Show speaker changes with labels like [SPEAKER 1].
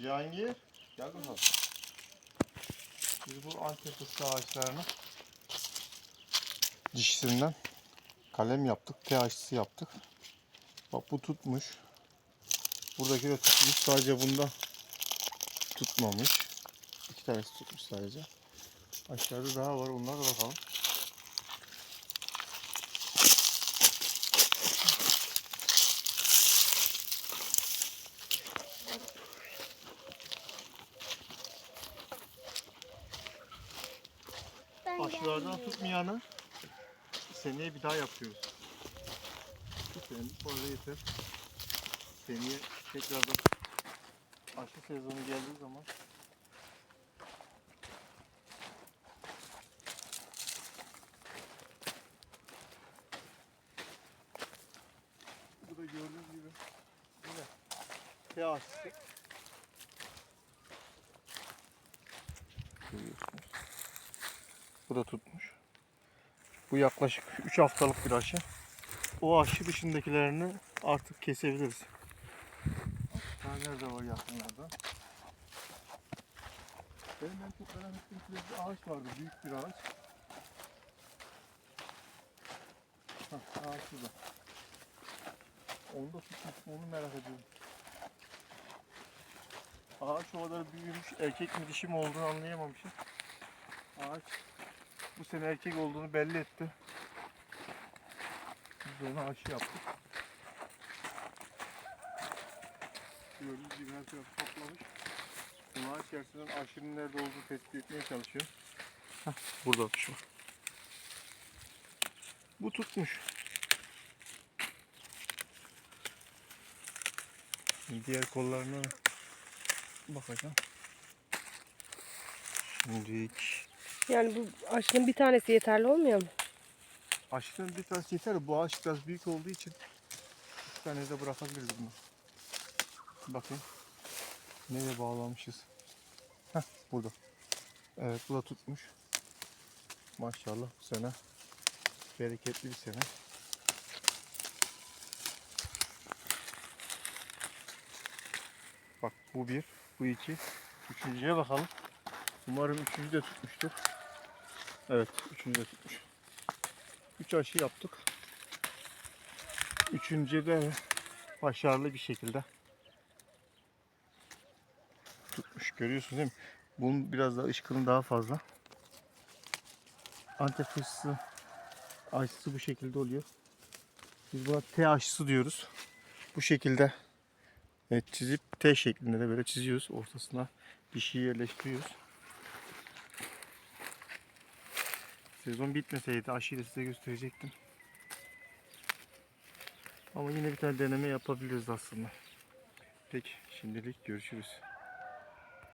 [SPEAKER 1] Cihangir. Gel bakalım. Biz bu antep fıstığı ağaçlarını dişisinden kalem yaptık. T aşısı yaptık. Bak bu tutmuş. Buradaki de tutmuş. Sadece bunda tutmamış. İki tanesi tutmuş sadece. Aşağıda daha var. Onlara da bakalım.
[SPEAKER 2] Gelmiyorum.
[SPEAKER 1] tutmayanı seneye bir daha yapıyoruz. Bu sene fazla yeter. Seneye tekrardan aşı sezonu geldiği zaman Bu da gördüğünüz gibi yine T aşısı. Bu tutmuş. Bu yaklaşık 3 haftalık bir aşı. O aşı dışındakilerini artık kesebiliriz. Daha nerede var yakınlarda? Benim en çok merak ettiğim bir ağaç vardı. Büyük bir ağaç. Hah, ağaç şurada. Onu da tutmuş. Onu merak ediyorum. Ağaç o kadar büyümüş. Erkek mi dişi mi olduğunu anlayamamışım. Ağaç bu sene erkek olduğunu belli etti. Biz de ona aşı yaptık. Gördüğünüz gibi her taraf toplamış. Bu ağaç gerçekten aşının nerede olduğunu tespit etmeye çalışıyor. Heh, burada şu. Bu tutmuş. Diğer kollarına bakacağım. Şimdilik
[SPEAKER 3] Yani bu aşının bir tanesi yeterli olmuyor mu?
[SPEAKER 1] Aşkın bir tanesi yeter. Bu ağaç biraz büyük olduğu için bir tane de bırakabiliriz bunu. Bakın. Nereye bağlamışız? Heh, burada. Evet bu da tutmuş. Maşallah bu sene bereketli bir sene. Bak bu bir, bu iki. Üçüncüye bakalım. Umarım üçüncü de tutmuştur. Evet, üçüncü de tutmuş. 3 aşı yaptık. Üçüncüde de başarılı bir şekilde tutmuş. Görüyorsunuz değil mi? Bunun biraz daha ışkının daha fazla. Antep fıstığı aşısı bu şekilde oluyor. Biz buna T aşısı diyoruz. Bu şekilde evet, çizip T şeklinde de böyle çiziyoruz. Ortasına bir şey yerleştiriyoruz. Sezon bitmeseydi aşıyı size gösterecektim. Ama yine bir tane deneme yapabiliriz aslında. Peki şimdilik görüşürüz.